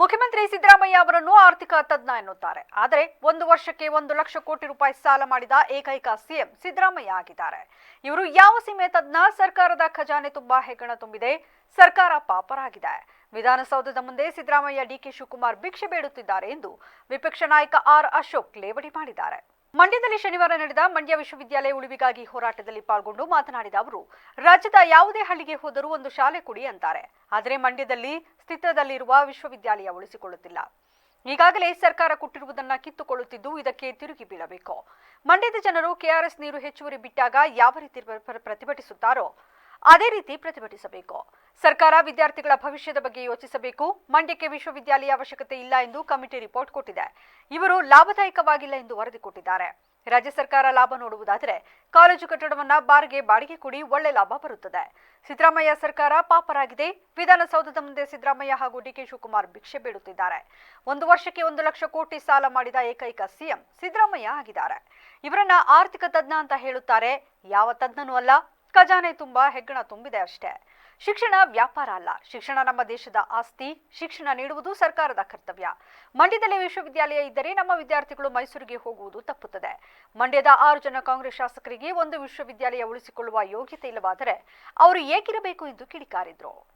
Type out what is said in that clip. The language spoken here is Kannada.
ಮುಖ್ಯಮಂತ್ರಿ ಸಿದ್ದರಾಮಯ್ಯ ಅವರನ್ನು ಆರ್ಥಿಕ ತಜ್ಞ ಎನ್ನುತ್ತಾರೆ. ಆದರೆ ಒಂದು ವರ್ಷಕ್ಕೆ ಒಂದು ಲಕ್ಷ ಕೋಟಿ ರೂಪಾಯಿ ಸಾಲ ಮಾಡಿದ ಏಕೈಕ ಸಿಎಂ ಸಿದ್ದರಾಮಯ್ಯ ಆಗಿದ್ದಾರೆ. ಇವರು ಯಾವ ಸೀಮೆ ತಜ್ಞ? ಸರ್ಕಾರದ ಖಜಾನೆ ತುಂಬಾ ಹೆಗ್ಗಣ ತುಂಬಿದೆ. ಸರ್ಕಾರ ಪಾಪರಾಗಿದೆ. ವಿಧಾನಸೌಧದ ಮುಂದೆ ಸಿದ್ದರಾಮಯ್ಯ ಡಿಕೆ ಶಿವಕುಮಾರ್ ಭಿಕ್ಷೆ ಬೇಡುತ್ತಿದ್ದಾರೆ ಎಂದು ವಿಪಕ್ಷ ನಾಯಕ ಆರ್ ಅಶೋಕ್ ಲೇವಡಿ ಮಾಡಿದ್ದಾರೆ. ಮಂಡ್ಯದಲ್ಲಿ ಶನಿವಾರ ನಡೆದ ಮಂಡ್ಯ ವಿಶ್ವವಿದ್ಯಾಲಯ ಉಳಿವಿಗಾಗಿ ಹೋರಾಟದಲ್ಲಿ ಪಾಲ್ಗೊಂಡು ಮಾತನಾಡಿದ ಅವರು, ರಾಜ್ಯದ ಯಾವುದೇ ಹಳ್ಳಿಗೆ ಹೋದರೂ ಒಂದು ಶಾಲೆ ಕೊಡಿ ಅಂತಾರೆ. ಆದರೆ ಮಂಡ್ಯದಲ್ಲಿ ಸ್ಥಿತದಲ್ಲಿರುವ ವಿಶ್ವವಿದ್ಯಾಲಯ ಉಳಿಸಿಕೊಳ್ಳುತ್ತಿಲ್ಲ. ಈಗಾಗಲೇ ಸರ್ಕಾರ ಕೊಟ್ಟಿರುವುದನ್ನ ಕಿತ್ತುಕೊಳ್ಳುತ್ತಿದ್ದು ಇದಕ್ಕೆ ತಿರುಗಿ ಬೀಳಬೇಕು. ಮಂಡ್ಯದ ಜನರು ಕೆಆರ್ಎಸ್ ನೀರು ಹೆಚ್ಚುವರಿ ಬಿಟ್ಟಾಗ ಯಾವ ರೀತಿ ಪ್ರತಿಭಟಿಸುತ್ತಾರೋ ಅದೇ ರೀತಿ ಪ್ರತಿಭಟಿಸಬೇಕು. ಸರ್ಕಾರ ವಿದ್ಯಾರ್ಥಿಗಳ ಭವಿಷ್ಯದ ಬಗ್ಗೆ ಯೋಚಿಸಬೇಕು. ಮಂಡ್ಯಕ್ಕೆ ವಿಶ್ವವಿದ್ಯಾಲಯ ಅವಶ್ಯಕತೆ ಇಲ್ಲ ಎಂದು ಕಮಿಟಿ ರಿಪೋರ್ಟ್ ಕೊಟ್ಟಿದೆ. ಇವರು ಲಾಭದಾಯಕವಾಗಿಲ್ಲ ಎಂದು ವರದಿ ಕೊಟ್ಟಿದ್ದಾರೆ. ರಾಜ್ಯ ಸರ್ಕಾರ ಲಾಭ ನೋಡುವುದಾದರೆ ಕಾಲೇಜು ಕಟ್ಟಡವನ್ನ ಬಾರ್ಗೆ ಬಾಡಿಗೆ ಕೊಡಿ ಒಳ್ಳೆ ಲಾಭ ಬರುತ್ತದೆ. ಸಿದ್ದರಾಮಯ್ಯ ಸರ್ಕಾರ ಪಾಪರಾಗಿದೆ. ವಿಧಾನಸೌಧದ ಮುಂದೆ ಸಿದ್ದರಾಮಯ್ಯ ಹಾಗೂ ಡಿಕೆ ಶಿವಕುಮಾರ್ ಭಿಕ್ಷೆ ಬೇಡುತ್ತಿದ್ದಾರೆ. ಒಂದು ವರ್ಷಕ್ಕೆ ಒಂದು ಲಕ್ಷ ಕೋಟಿ ಸಾಲ ಮಾಡಿದ ಏಕೈಕ ಸಿಎಂ ಸಿದ್ದರಾಮಯ್ಯ ಆಗಿದ್ದಾರೆ. ಇವರನ್ನ ಆರ್ಥಿಕ ತಜ್ಞ ಅಂತ ಹೇಳುತ್ತಾರೆ. ಯಾವ ತಜ್ಞನೂ ಅಲ್ಲ ಖಜಾನೆ ತುಂಬಾ ಹೆಗ್ಗಣ ತುಂಬಿದೆ ಅಷ್ಟೇ. ಶಿಕ್ಷಣ ವ್ಯಾಪಾರ ಅಲ್ಲ. ಶಿಕ್ಷಣ ನಮ್ಮ ದೇಶದ ಆಸ್ತಿ, ಶಿಕ್ಷಣ ನೀಡುವುದು ಸರ್ಕಾರದ ಕರ್ತವ್ಯ. ಮಂಡ್ಯದಲ್ಲಿ ವಿಶ್ವವಿದ್ಯಾಲಯ ಇದ್ದರೆ ನಮ್ಮ ವಿದ್ಯಾರ್ಥಿಗಳು ಮೈಸೂರಿಗೆ ಹೋಗುವುದು ತಪ್ಪುತ್ತದೆ. ಮಂಡ್ಯದ ಆರು ಜನ ಕಾಂಗ್ರೆಸ್ ಶಾಸಕರಿಗೆ ಒಂದು ವಿಶ್ವವಿದ್ಯಾಲಯ ಉಳಿಸಿಕೊಳ್ಳುವ ಯೋಗ್ಯತೆ ಇಲ್ಲವಾದರೆ ಅವರು ಏಕಿರಬೇಕು ಎಂದು ಕಿಡಿಕಾರಿದ್ರು.